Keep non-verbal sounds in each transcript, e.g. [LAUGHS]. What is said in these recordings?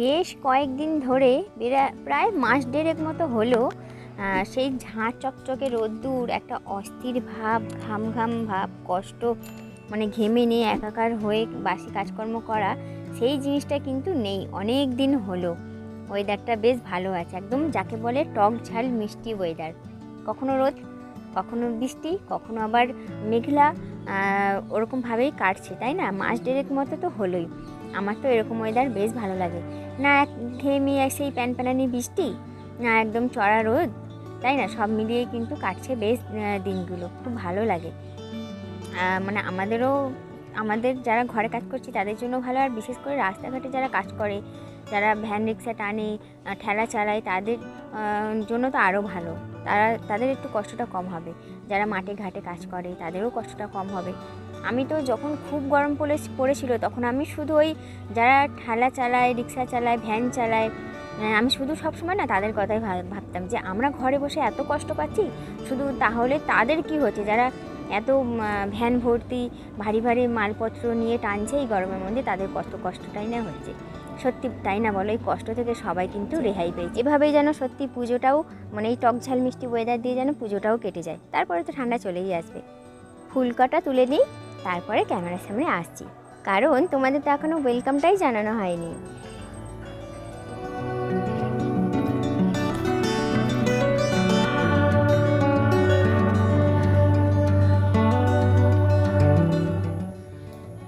বেশ কয়েকদিন ধরে প্রায় মাস দেড়েক মতো হলো সেই ঝাঁ চকচকে রোদ্দুর, একটা অস্থির ভাব, ঘাম ঘাম ভাব, কষ্ট মানে ঘেমে নিয়ে একাকার হয়ে বাসি কাজকর্ম করা, সেই জিনিসটা কিন্তু নেই। অনেক দিন হলো। ওয়েদারটা বেশ ভালো আছে। একদম যাকে বলে টক ঝাল মিষ্টি ওয়েদার। কখনো রোদ, কখনো বৃষ্টি, কখনো আবার মেঘলা ওরকমভাবেই কাটছে, তাই না? মাস দেড়েক মতো তো হলোই। আমার তো এরকম ওয়েদার বেশ ভালো লাগে। না এক ঘেমি সেই প্যান প্যানানি বৃষ্টি, না একদম চড়া রোদ, তাই না? সব মিলিয়ে কিন্তু কাটছে বেশ দিনগুলো। খুব ভালো লাগে। মানে আমাদেরও, আমাদের যারা ঘরে কাজ করছি তাদের জন্য ভালো। আর বিশেষ করে রাস্তাঘাটে যারা কাজ করে, যারা ভ্যান রিক্সা টানে ঠেলা চালায়, তাদের জন্য তো আরও ভালো। তারা, তাদের একটু কষ্টটা কম হবে। যারা মাঠে ঘাটে কাজ করে, তাদেরও কষ্টটা কম হবে। আমি তো যখন খুব গরম পড়ে পড়েছিল, তখন আমি শুধু ওই যারা ঠেলা চালায়, রিক্সা চালায়, ভ্যান চালায় আমি শুধু সবসময় না তাদের কথাই ভাব- ভাবতাম যে আমরা ঘরে বসে এত কষ্ট পাচ্ছি, শুধু তাহলে তাদের কি হচ্ছে? যারা এত ভ্যান ভর্তি, ভারী ভারী মালপত্র নিয়ে টানছে এই গরমের মধ্যে, তাদের কত কষ্টটাই না হচ্ছে। সত্যি তাই না বলো? এই কষ্ট থেকে সবাই কিন্তু রেহাই পেয়েছে। এভাবেই যেন সত্যি পুজোটাও মানে এই টক ঝাল মিষ্টি ওয়েদার দিয়ে যেন পুজোটাও কেটে যায়। তারপরে তো ঠান্ডা চলেই আসবে। ফুলকটা তুলে নিই তারপরে ক্যামেরার সামনে আসছি। কারণ তোমাদের তো এখনও ওয়েলকামটাই জানানো হয়নি।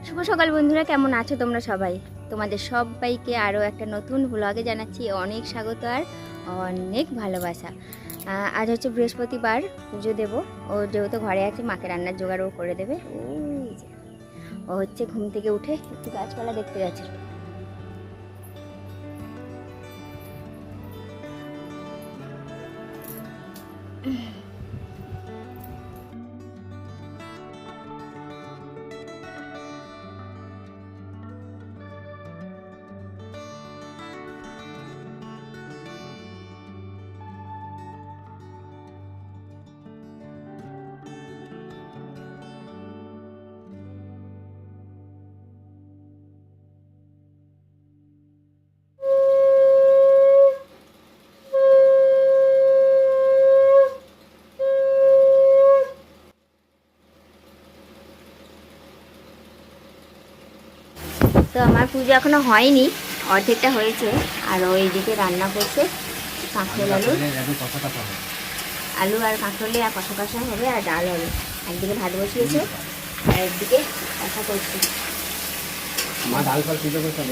শুভ সকাল বন্ধুরা কেমন আছো তোমরা সবাই? তোমাদের সবাইকে আরও একটা নতুন ব্লগে জানাচ্ছি অনেক স্বাগত আর অনেক ভালোবাসা। আজ হচ্ছে বৃহস্পতিবার পুজো দেবো। ও যেহেতু ঘরে আছে মাকে রান্নার জোগাড়ও করে দেবে। ও হচ্ছে ঘুম থেকে উঠে একটু গাছপালা দেখতে গেছে। তো আমার পুজো এখনও হয়নি, অর্ধেকটা হয়েছে। আর ওই দিকে রান্না করছে, কাঁকরোল আলু। আলু আর কাঁকরোলে আর কষা কষা হবে আর ডাল হবে। একদিকে ভাত বসিয়েছে, আর একদিকে কষা করছে। মা ডাল পুজো করতে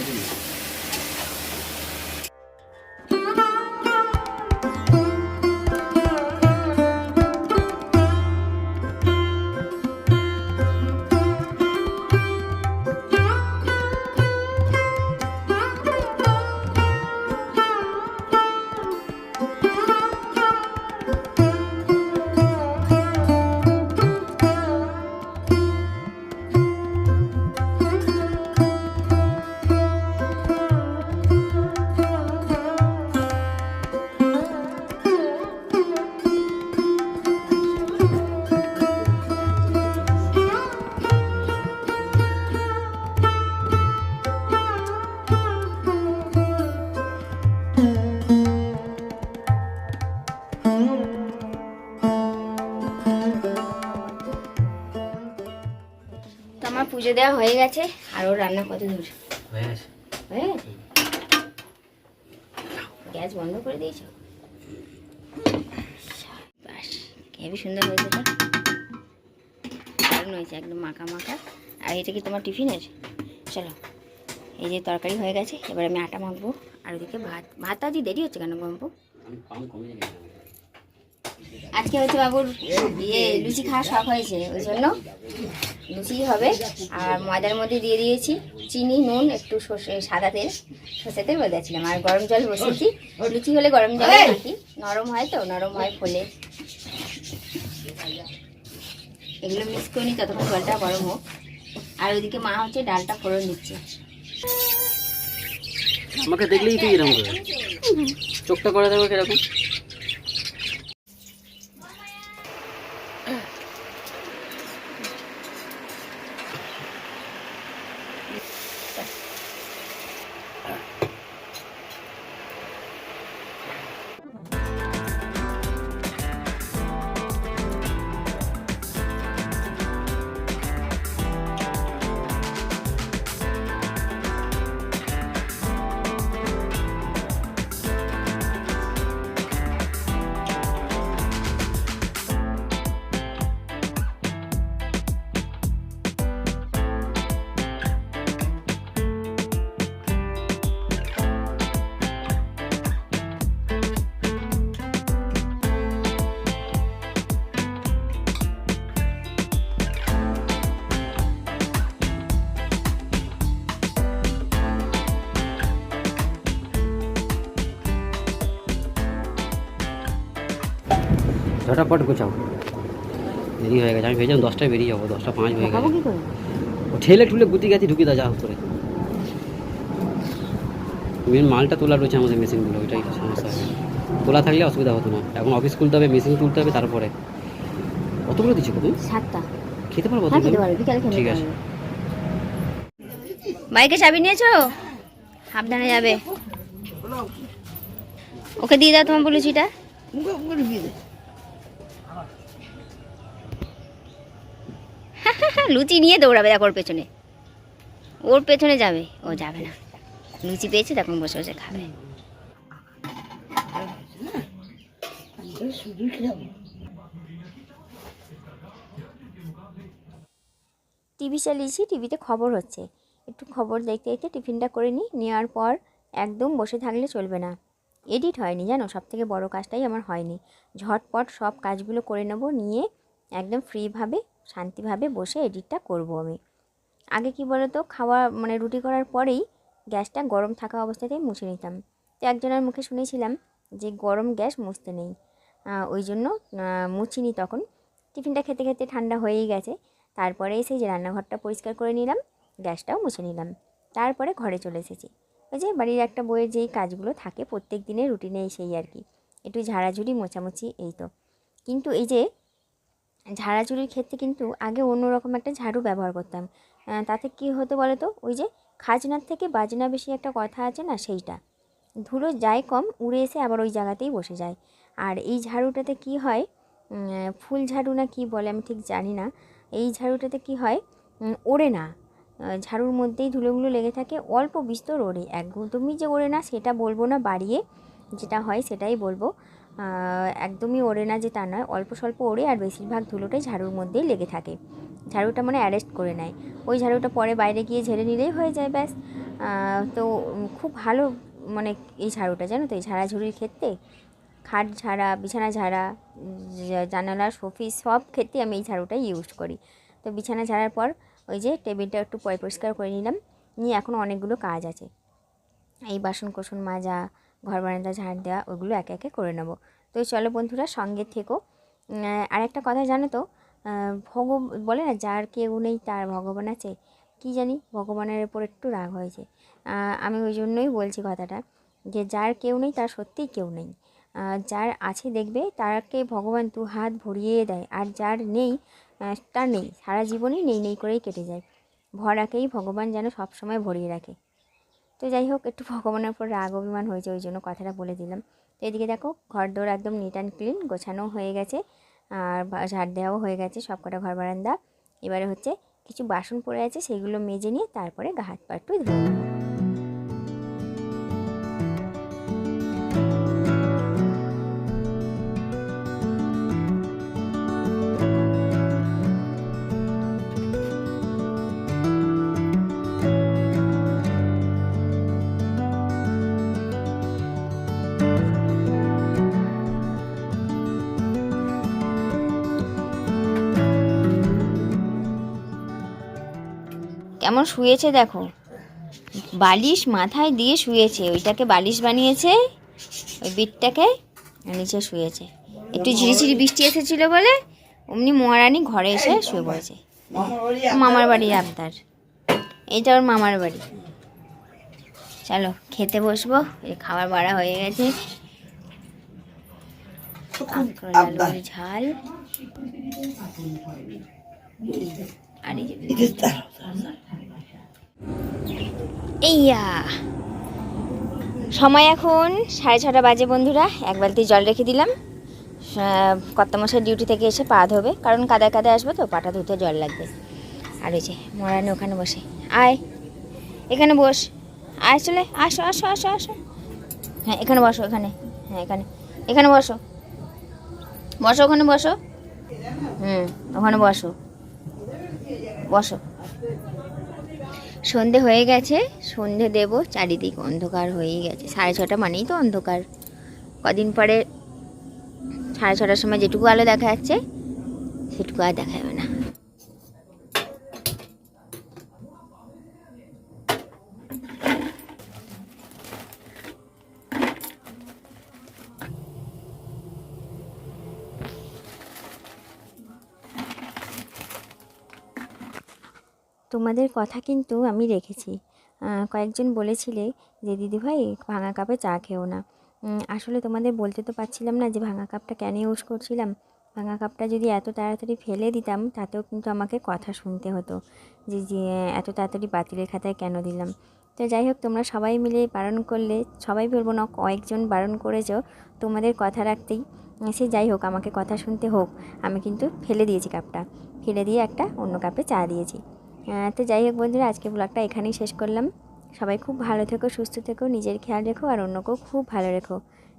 পুজো দেওয়া হয়ে গেছে আর ওর রান্না কত দূর? হয়ে গেছে। হয়ে? গেছে গ্যাস বন্ধ করে দিয়েছ? বাস হেবি সুন্দর হয়েছে তো? দারুণ হয়েছে একদম মাখা মাখা। আর এটা কি তোমার টিফিনের চলো এই যে তরকারি হয়ে গেছে এবার আমি আটা মাখবো আর ওদিকে ভাত। ভাত আজ দেরি হচ্ছে কেন গম্পু আজকে হচ্ছে বাবুর ইয়ে লুচি খাওয়া শখ হয়েছে ওই জন্য। লুচি হবে। আর ময়দার মধ্যে দিয়ে দিয়েছি চিনি নুন একটু সর্ষে সাদা তেল। সর্ষে তেল বোঝাচ্ছিলাম আর গরম জল বসেছি লুচি হলে গরম জল নাকি? নরম হয় তো নরম হয় ফোলে এগুলো মিক্স করে নিই ততক্ষণ জলটা গরম হোক। আর ওইদিকে মা হচ্ছে ডালটা ফোড়ন দিচ্ছে। আমাকে দেখলেই তুই এরকম করে। চোখটা করে দেবো কীরকম। ঝটাপট গোছাও। দেরি হয়ে গেছে আমি ভেবেছিলাম দশটায় বেরিয়ে যাব দশটা পাঁচ হয়ে গেছে। ও ঠেলে ঠুলে গুতি গাছি ঢুকিয়ে দাও যা হোক করে মেন মালটা তোলা রয়েছে আমাদের মেশিনগুলো ওইটাই সমস্যা হবে। তোলা থাকলে অসুবিধা হতো না। এখন অফিস খুলতে হবে মেশিন তুলতে হবে তারপরে। কতগুলো দিচ্ছ তুমি সাতটা। খেতে পারব হ্যাঁ খেতে পারবে ঠিক আছে। বাইকে চাবি নিয়েছো? সাবধানে যাবে। ওকে দিয়ে দাও তোমার বলেছিটা [LAUGHS] লুচি নিয়ে দৌড়াবে, দেখো ওর পেছনে। ওর পেছনে যাবে, ও যাবে না। লুচি পেয়েছে, তখন বসে বসে খাবে। টিভি চালিয়েছি, টিভিতে খবর হচ্ছে। একটু খবর দেখতে দেখতে টিফিনটা করে নিই, নেওয়ার পর একদম বসে থাকলে চলবে না। এডিট হয়নি, জানো? সব থেকে বড়ো কাজটাই আমার হয়নি। ঝটপট সব কাজগুলো করে নেব, নিয়ে একদম ফ্রিভাবে শান্তিভাবে বসে এডিটটা করব আমি। আগে কি বলতো, খাওয়া মানে রুটি করার পরেই গ্যাসটা গরম থাকা অবস্থাতেই মুছে নিতাম। তো একজনের মুখে শুনেছিলাম যে গরম গ্যাস মুছতে নেই। ওই জন্য মুছিনি তখন। টিফিনটা খেতে খেতে ঠান্ডা হয়েই গেছে। তারপরে এসে যে রান্নাঘরটা পরিষ্কার করে নিলাম, গ্যাসটাও মুছে নিলাম। তারপরে ঘরে চলে এসেছি। ওই যে বাড়ির একটা বইয়ের যেই কাজগুলো থাকে, প্রত্যেক দিনের রুটিনে সেই আর কি। একটু ঝাড়াঝুড়ি, মোছামুছি, এই তো। কিন্তু এই যে ঝাড়াঝুড়ির ক্ষেত্রে কিন্তু আগে অন্যরকম একটা ঝাড়ু ব্যবহার করতাম। তাতে কি হতো বলো তো ওই যে খাজনার থেকে বাজনা বেশি একটা কথা আছে না সেইটা। ধুলো যায় কম, উড়ে এসে আবার ওই জায়গাতেই বসে যায়। আর এই ঝাড়ুটাতে কি হয়? ফুল ঝাড়ু না কি বলে আমি ঠিক জানি না। এই ঝাড়ুটাতে কি হয়? ওড়ে না। ঝাড়ুর মধ্যেই ধুলোগুলো লেগে থাকে। অল্প বিস্তর ওড়ে। একদমই যে ওড়ে না, সেটা বলব না, বাড়িয়ে যেটা হয় সেটাই বলব। একদমই ওড়ে না যে তা নয়, অল্প স্বল্প ওড়ে আর বেশিরভাগ ধুলোটাই ঝাড়ুর মধ্যেই লেগে থাকে। ঝাড়ুটা মানে অ্যারেস্ট করে নেয়। ওই ঝাড়ুটা পরে বাইরে গিয়ে ঝেড়ে নিলেই হয়ে যায় ব্যাস। তো খুব ভালো মানে এই ঝাড়ুটা, জানো তো, এই ঝাড়াঝুড়ির ক্ষেত্রে। খাট ঝাড়া, বিছানা ঝাড়া জানালা শোফিস সব ক্ষেত্রে আমি এই ঝাড়ুটাই ইউজ করি। তো বিছানা ঝাড়ার পর ওই যে টেবিলটা একটু পরিষ্কার করে নিলাম। নিয়ে এখন অনেকগুলো কাজ আছে। এই বাসন কোসন মাজা ঘর বারান্দা ঝাড় দেওয়া, ওগুলো একে একে করে নেব। তো চলো বন্ধুরা, সঙ্গে থেকো। আর একটা কথা জানো তো ভগ বলে না, যার কেউ নেই তার ভগবান আছে। কি জানি? ভগবানের ওপর একটু রাগ হয়েছে। আমি ওই জন্যই বলছি কথাটা যে, যার কেউ নেই তার সত্যিই কেউ নেই। যার আছে দেখবে, তাকে ভগবান দু হাত ভরিয়ে দেয়। আর যার নেই তার নেই। সারা জীবনই নেই নেই করেই কেটে যায়। ভরাকেই ভগবান যেন সবসময় ভরিয়ে রাখে। তো যাই হোক, একটু ভগবানের উপর রাগ অভিমান হয়েছে, ওই জন্য কথাটা বলে দিলাম। তো এদিকে দেখো ঘর একদম নিট অ্যান্ড ক্লিন গোছানো হয়ে গেছে, আর ঝাড় দেওয়াও হয়ে গেছে সব কটা ঘর বারান্দা। এবারে হচ্ছে কিছু বাসন পড়ে আছে, সেগুলো মেজে নিয়ে তারপরে গা হাত পা একটু ধুয়ে কেমন শুয়েছে দেখো। বালিশ মাথায় দিয়ে শুয়েছে। ওইটাকে বালিশ বানিয়েছে। ওই বিটটাকে নিচে শুয়েছে। একটু ঝিরিঝিরি বৃষ্টি এসেছিল বলে অমনি মহারানী ঘরে এসে শুয়ে পড়েছে। মামার বাড়ি আবদার। এইটা ওর মামার বাড়ি। চলো খেতে বসবো। এই খাবার বাড়া হয়ে গেছে। ঝাল। আর এইয়া সময় এখন সাড়ে ছটা বাজে বন্ধুরা, এক বালতি জল রেখে দিলাম। কর্তামশাই ডিউটি থেকে এসে পা ধোবে, কারণ কাদায় কাদায় আসবে তো, পাটা ধুতে জল লাগবে। আর ওই যে মরানি ওখানে বসে। আয়, এখানে বস। আয়, চলে, আসো আসো আসো আসো। হ্যাঁ এখানে বসো, এখানে। হ্যাঁ এখানে এখানে বসো। বসো, ওখানে বসো। হুম, ওখানে বসো। বসো। সন্ধে হয়ে গেছে, সন্ধে দেব, চারিদিক অন্ধকার হয়েই গেছে। সাড়ে ছটা মানেই তো অন্ধকার। কদিন পরে সাড়ে ছটার সময় যেটুকু আলো দেখা যাচ্ছে, সেটুকু আর দেখা যাবে না। তোমাদের কথা কিন্তু আমি রেখেছি। কয়েকজন বলেছিলে যে দিদিভাই ভাঙা কাপে চা খেও না। আসলে তোমাদের বলতে তো পারছিলাম না যে, ভাঙা কাপটা কেন ইউজ করছিলাম। ভাঙা কাপটা যদি এত তাড়াতাড়ি ফেলে দিতাম, তাতেও কিন্তু আমাকে কথা শুনতে হতো যে যে, এত তাড়াতাড়ি বাতিলের খাতায় কেন দিলাম। তো যাই হোক, তোমরা সবাই মিলে বারণ করলে, সবাই বলব না, কয়েকজন বারণ করেছ তোমাদের কথা রাখতেই। সে যাই হোক, আমাকে কথা শুনতে হোক, আমি কিন্তু ফেলে দিয়েছি কাপটা। ফেলে দিয়ে একটা অন্য কাপে চা দিয়েছি। তো যাই হোক বন্ধুরা, আজকে ব্লগটা এখানেই শেষ করলাম। সবাই খুব ভালো থেকো, সুস্থ থেকো, নিজের খেয়াল রেখো আর অন্যকেও খুব ভালো রেখো।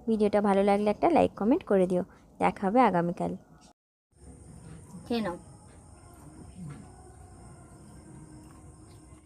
ভিডিওটা ভালো লাগলে একটা লাইক কমেন্ট করে দিও। দেখা হবে আগামীকাল। খেয়ে নাও।